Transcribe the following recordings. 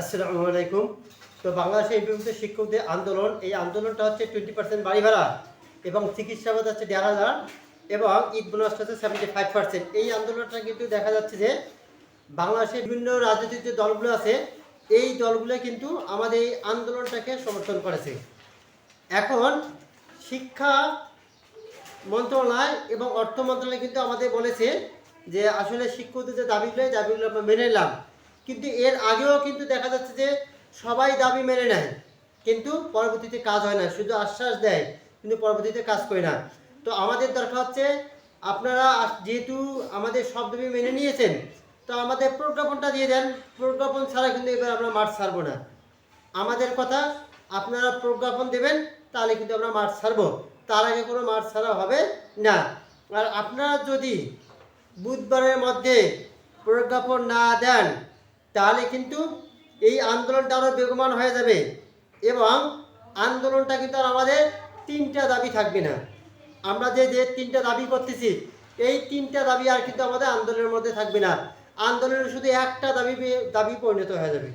আসসালামু আলাইকুম। তো বাংলাদেশে বিভক্ত শিক্ষকদের আন্দোলন, এই আন্দোলনটা হচ্ছে টোয়েন্টি পার্সেন্ট বাড়ি ভাড়া এবং চিকিৎসা ভাতা হচ্ছে দেড় হাজার এবং ঈদ বোনাস হচ্ছে সেভেন্টি ফাইভ পার্সেন্ট এই আন্দোলনটা কিন্তু দেখা যাচ্ছে যে বাংলাদেশের বিভিন্ন রাজনৈতিক যে দলগুলো আছে, এই দলগুলো কিন্তু আমাদের এই আন্দোলনটাকে সমর্থন করেছে। এখন শিক্ষা মন্ত্রণালয় এবং অর্থ মন্ত্রণালয় কিন্তু আমাদের বলেছে যে আসলে শিক্ষকদের যে দাবিগুলো, এই দাবিগুলো আমরা মেনে নিলাম। কিন্তু এর আগেও কিন্তু দেখা যাচ্ছে যে সবাই দাবি মেনে নেয়, কিন্তু পরবর্তীতে কাজ হয় না, শুধু আশ্বাস দেয়, কিন্তু পরবর্তীতে কাজ করে না। তো আমাদের দরকার হচ্ছে আপনারা যেহেতু আমাদের সব দাবি মেনে নিয়েছেন, তো আমাদের প্রজ্ঞাপনটা দিয়ে দেন। প্রজ্ঞাপন ছাড়া কিন্তু এবার আমরা মাঠ ছাড়বো না। আমাদের কথা, আপনারা প্রজ্ঞাপন দেবেন, তাহলে কিন্তু আমরা মাঠ ছাড়বো। তার আগে কোনো মাঠ ছাড়া হবে না। আর আপনারা যদি বুধবারের মধ্যে প্রজ্ঞাপন না দেন তাহলে কিন্তু এই আন্দোলনটা আরও বেগমান হয়ে যাবে এবং আন্দোলনটা কিন্তু আর আমাদের তিনটা দাবি থাকবে না। আমরা যে যে তিনটা দাবি করতেছি, এই তিনটা দাবি আর কিন্তু আমাদের আন্দোলনের মধ্যে থাকবে না। আন্দোলনের শুধু একটা দাবি দাবি পরিণত হয়ে যাবে।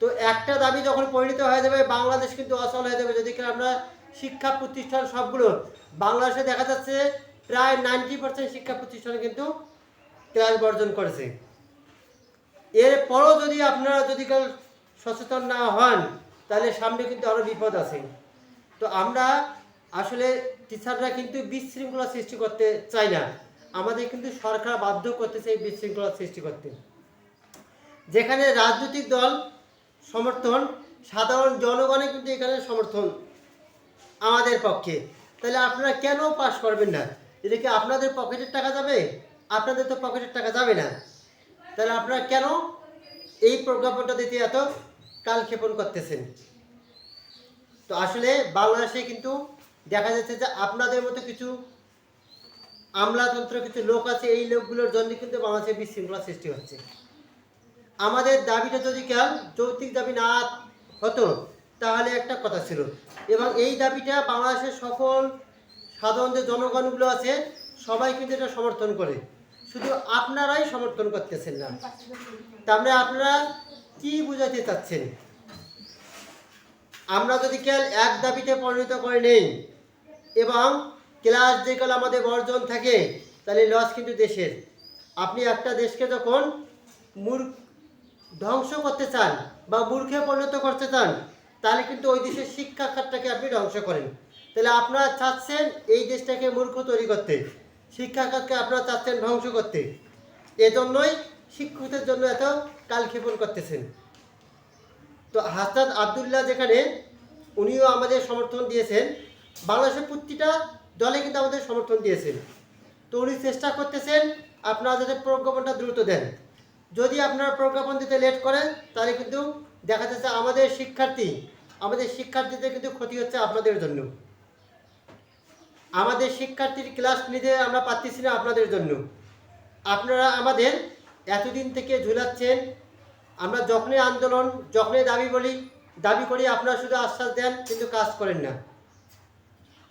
তো একটা দাবি যখন পরিণত হয়ে যাবে, বাংলাদেশ কিন্তু অচল হয়ে যাবে। যদি আমরা শিক্ষা প্রতিষ্ঠান সবগুলো, বাংলাদেশে দেখা যাচ্ছে প্রায় নাইনটি পার্সেন্ট শিক্ষা প্রতিষ্ঠান কিন্তু ক্লাস বর্জন করেছে। এরপরও যদি আপনারা যদি কেউ সচেতন না হন, তাহলে সামনে কিন্তু আরও বিপদ আছে। তো আমরা আসলে টিচাররা কিন্তু বিশৃঙ্খলা সৃষ্টি করতে চাই না। আমাদের কিন্তু সরকার বাধ্য করতেছে এই বিশৃঙ্খলা সৃষ্টি করতে। যেখানে রাজনৈতিক দল সমর্থন, সাধারণ জনগণে কিন্তু এখানে সমর্থন আমাদের পক্ষে। তাহলে আপনারা কেন পাশ করবেন না? এটা কি আপনাদের পকেটের টাকা যাবে? আপনাদের তো পকেটের টাকা যাবে না। তাহলে আপনারা কেন এই প্রজ্ঞাপনটা দিতে এত কালক্ষেপণ করতেছেন? তো আসলে বাংলাদেশে কিন্তু দেখা যাচ্ছে যে আপনাদের মতো কিছু আমলাতন্ত্র কিছু লোক আছে, এই লোকগুলোর জন্য কিন্তু বাংলাদেশে বিশৃঙ্খলা সৃষ্টি হচ্ছে। আমাদের দাবিটা যদি কেউ যৌক্তিক দাবি না হতো, তাহলে একটা কথা ছিল। এবং এই দাবিটা বাংলাদেশের সকল সাধারণ যে জনগণগুলো আছে, সবাই কিন্তু এটা সমর্থন করে। শুধু আপনারাই সমর্থন করতেছেন না। মানে আপনারা কি বুঝাতে চাচ্ছেন? আমরা যদি কেউ এক দাবিতে পরিণত করে নেই এবং ক্লাস যেগুলো আমাদের বর্জন থাকে, তাহলে লস কিন্তু দেশের। আপনি একটা দেশকে যখন মূর ধ্বংস করতে চান বা মূর্খে পরিণত করতে চান, তাহলে কিন্তু ওই দেশের শিক্ষা খাতটাকে আপনি ধ্বংস করেন। তাহলে আপনারা চাচ্ছেন এই দেশটাকে মূর্খ তৈরি করতে। শিক্ষা খাতকে আপনারা চাচ্ছেন ধ্বংস করতে। এজন্যই শিক্ষকদের জন্য এত কালক্ষেপণ করতেছেন। তো হাসান আবদুল্লাহ যেখানে, উনিও আমাদের সমর্থন দিয়েছেন। বাংলাদেশের প্রতিটা দলে কিন্তু আমাদের সমর্থন দিয়েছেন। তো উনি চেষ্টা করতেছেন আপনারা যাতে প্রজ্ঞাপনটা দ্রুত দেন। যদি আপনারা প্রজ্ঞাপন দিতে লেট করেন, তাহলে কিন্তু দেখা যাচ্ছে আমাদের শিক্ষার্থী, আমাদের শিক্ষার্থীদের কিন্তু ক্ষতি হচ্ছে আপনাদের জন্য। আমাদের শিক্ষার্থীর ক্লাস নিতে আমরা পাচ্ছি না আপনাদের জন্য। আপনারা আমাদের এতদিন থেকে ঝুলাচ্ছেন। আমরা যখনই আন্দোলন, যখনই দাবি বলি, দাবি করি আপনারা শুধু আশ্বাস দেন, কিন্তু কাজ করেন না।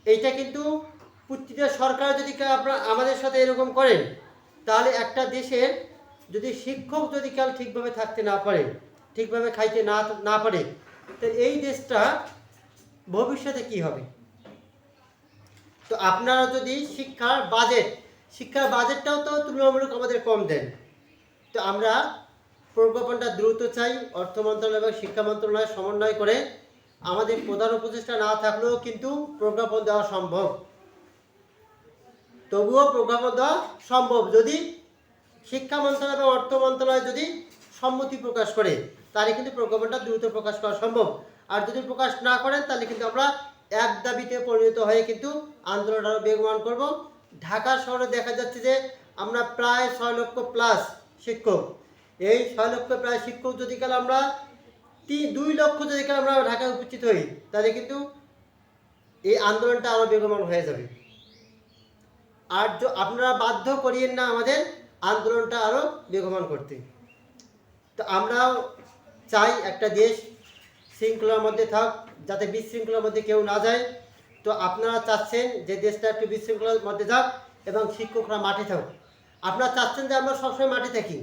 এইটা কিন্তু প্রতিটা সরকার যদি আপনার আমাদের সাথে এরকম করেন, তাহলে একটা দেশের যদি শিক্ষক যদি কেউ ঠিকভাবে থাকতে না পারে, ঠিকভাবে খাইতে না না পারে, তো এই দেশটা ভবিষ্যতে কি হবে? তো আপনারা যদি শিক্ষার বাজেট শিক্ষার বাজেটটাও তো তুলনামূলক আমাদের কম দেন। তো আমরা প্রজ্ঞাপনটা দ্রুত চাই, অর্থ মন্ত্রণালয় এবং শিক্ষা মন্ত্রণালয় সমন্বয় করে আমাদের প্রধান উপদেষ্টা না থাকলেও কিন্তু প্রজ্ঞাপন দেওয়া সম্ভব। তবুও প্রজ্ঞাপন দেওয়া সম্ভব যদি শিক্ষা মন্ত্রণালয় এবং অর্থ মন্ত্রণালয় যদি সম্মতি প্রকাশ করে, তাহলে কিন্তু প্রজ্ঞাপনটা দ্রুত প্রকাশ করা সম্ভব। আর যদি প্রকাশ না করেন, তাহলে কিন্তু আমরা এক দাবিতে পরিণত হয়ে কিন্তু আন্দোলন আরও বেগবান করব। ঢাকা শহরে দেখা যাচ্ছে যে আমরা প্রায় ছয় লক্ষ প্লাস শিক্ষক। এই ছয় লক্ষ প্রায় শিক্ষক যদি কাল আমরা তিন, দুই লক্ষ যদি কাল আমরা ঢাকায় উপস্থিত হই, তাহলে কিন্তু এই আন্দোলনটা আরও বেগমান হয়ে যাবে। আর আপনারা বাধ্য করিয়েন না আমাদের আন্দোলনটা আরও বেগমান করতে। তো আমরাও চাই একটা দেশ শৃঙ্খলার মধ্যে থাক, যাতে বিশৃঙ্খলার মধ্যে কেউ না যায়। তো আপনারা চাচ্ছেন যে দেশটা একটু বিশৃঙ্খলার মধ্যে থাক এবং শিক্ষকরা মাঠে থাক আপনারা চাচ্ছেন যে আমরা সবসময় মাঠে থাকি।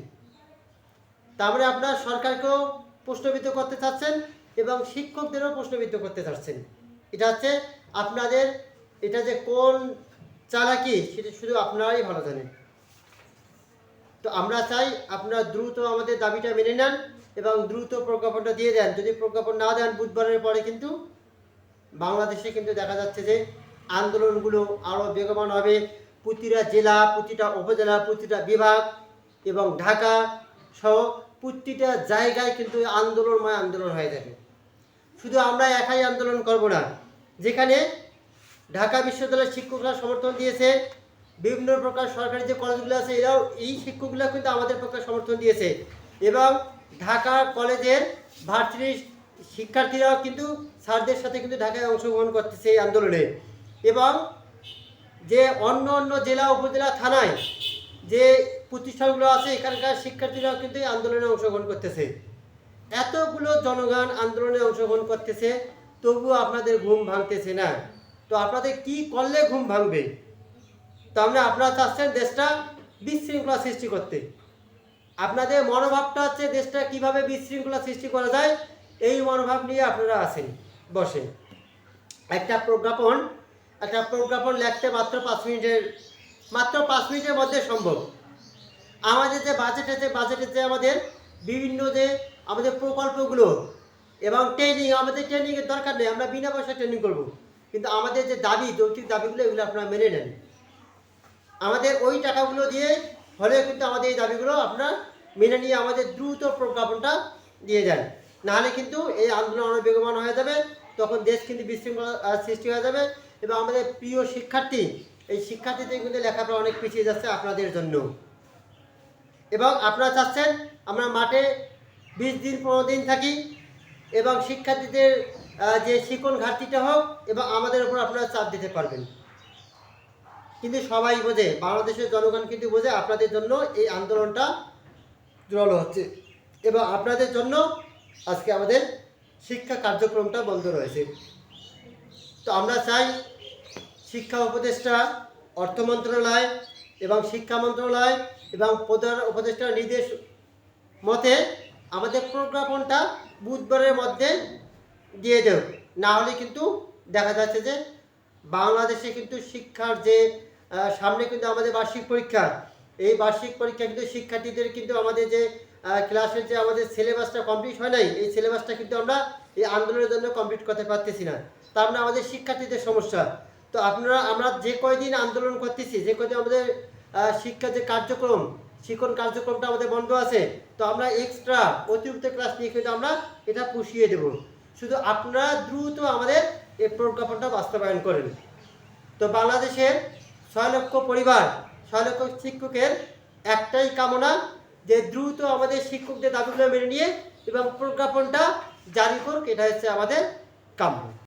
তারপরে আপনার সরকারকেও প্রশ্নবিদ্ধ করতে চাচ্ছেন এবং শিক্ষকদেরও প্রশ্নবিদ্ধ করতে চাচ্ছেন। এটা হচ্ছে আপনাদের, এটা যে কোন চালাকি, সেটা শুধু আপনারাই ভালো জানেন। তো আমরা চাই আপনারা দ্রুত আমাদের দাবিটা মেনে নেন। এবং দ্রুত প্রজ্ঞাপনটা দিয়ে দেন। যদি প্রজ্ঞাপন না দেন, বুধবারের পরে কিন্তু বাংলাদেশে কিন্তু দেখা যাচ্ছে যে আন্দোলনগুলো আরও বেগবান হবে। প্রতিটা জেলা, প্রতিটা উপজেলা, প্রতিটা বিভাগ এবং ঢাকা সহ প্রতিটা জায়গায় কিন্তু আন্দোলনময় আন্দোলন হয়ে যাবে। শুধু আমরা একাই আন্দোলন করব না, যেখানে ঢাকা বিশ্ববিদ্যালয়ের শিক্ষকরা সমর্থন দিয়েছে, বিভিন্ন প্রকার সরকারি যে কলেজগুলো আছে, এরাও এই শিক্ষকগুলো কিন্তু আমাদের পক্ষে সমর্থন দিয়েছে এবং ঢাকা কলেজের ভার্সিটি শিক্ষার্থীরাও কিন্তু স্যারদের সাথে কিন্তু ঢাকায় অংশগ্রহণ করতেছে এই আন্দোলনে। এবং যে অন্য অন্য জেলা, উপজেলা, থানায় যে প্রতিষ্ঠানগুলো আছে, এখানকার শিক্ষার্থীরাও কিন্তু এই আন্দোলনে অংশগ্রহণ করতেছে। এতগুলো জনগণ আন্দোলনে অংশগ্রহণ করতেছে, তবুও আপনাদের ঘুম ভাঙতেছে না। তো আপনাদের কি করলে ঘুম ভাঙবে? তো আমরা আপনারা চাচ্ছেন দেশটা বিশৃঙ্খলা সৃষ্টি করতে। আপনাদের মনোভাবটা হচ্ছে দেশটা কীভাবে বিশৃঙ্খলা সৃষ্টি করা যায়, এই মনোভাব নিয়ে আপনারা আছেন বসে একটা প্রজ্ঞাপন একটা প্রজ্ঞাপন লেখতে মাত্র পাঁচ মিনিটের, মাত্র পাঁচ মিনিটের মধ্যে সম্ভব। আমাদের যে বাজেট আছে বাজেটের যে আমাদের বিভিন্ন যে আমাদের প্রকল্পগুলো এবং ট্রেনিং আমাদের ট্রেনিংয়ের দরকার নেই, আমরা বিনা পয়সা ট্রেনিং করব। কিন্তু আমাদের যে দাবি, যৌক্তিক দাবিগুলো এগুলো আপনারা মেনে নেন। আমাদের ওই টাকাগুলো দিয়ে হলে কিন্তু আমাদের এই দাবিগুলো আপনারা মেনে নিয়ে আমাদের দ্রুত প্রজ্ঞাপনটা দিয়ে দেন। নাহলে কিন্তু এই আন্দোলন অনেক বেগবান হয়ে যাবে, তখন দেশ কিন্তু বিশৃঙ্খলা সৃষ্টি হয়ে যাবে এবং আমাদের প্রিয় শিক্ষার্থী, এই শিক্ষার্থীদের কিন্তু লেখাপড়া অনেক পিছিয়ে যাচ্ছে আপনাদের জন্য। এবং আপনারা চাচ্ছেন আমরা মাঠে বিশ দিন, পনেরো দিন থাকি এবং শিক্ষার্থীদের যে শিকন ঘাটতিটা হোক এবং আমাদের উপর আপনারা চাপ দিতে পারবেন। কিন্তু সবাই বোঝে, বাংলাদেশের জনগণ কিন্তু বোঝে আপনাদের জন্য এই আন্দোলনটা জোরালো হচ্ছে। এবং আপনাদের জন্য আজকে আমাদের শিক্ষা কার্যক্রমটা বন্ধ রয়েছে। তো আমরা চাই শিক্ষা উপদেষ্টা, অর্থ মন্ত্রণালয় এবং শিক্ষা মন্ত্রণালয় এবং প্রধান উপদেষ্টার নির্দেশ মতে আমাদের প্রজ্ঞাপনটা বুধবারের মধ্যে দিয়ে দেব। না হলে কিন্তু দেখা যাচ্ছে যে বাংলাদেশে কিন্তু শিক্ষার যে সামনে কিন্তু আমাদের বার্ষিক পরীক্ষা। এই বার্ষিক পরীক্ষা কিন্তু শিক্ষার্থীদের কিন্তু আমাদের যে ক্লাসের যে আমাদের সিলেবাসটা কমপ্লিট হয় নাই, এই সিলেবাসটা কিন্তু আমরা এই আন্দোলনের জন্য কমপ্লিট করতে পারতেছি না। তার মানে আমাদের শিক্ষার্থীদের সমস্যা। তো আপনারা, আমরা যে কয়দিন আন্দোলন করতেছি, যে কয়দিন আমাদের শিক্ষা যে কার্যক্রম, শিক্ষণ কার্যক্রমটা আমাদের বন্ধ আছে, তো আমরা এক্সট্রা অতিরিক্ত ক্লাস নিয়ে কিন্তু আমরা এটা পুষিয়ে দেব। শুধু আপনারা দ্রুত আমাদের এই প্রজ্ঞাপনটা বাস্তবায়ন করেন। তো বাংলাদেশের ছয় লক্ষ পরিবার, ছয় লক্ষ শিক্ষকের একটাই কামনা যে দ্রুত আমাদের শিক্ষকদের দাবিগুলো মেনে নিয়ে এবং প্রজ্ঞাপনটা জারি করুক, এটা হচ্ছে আমাদের কাম্য।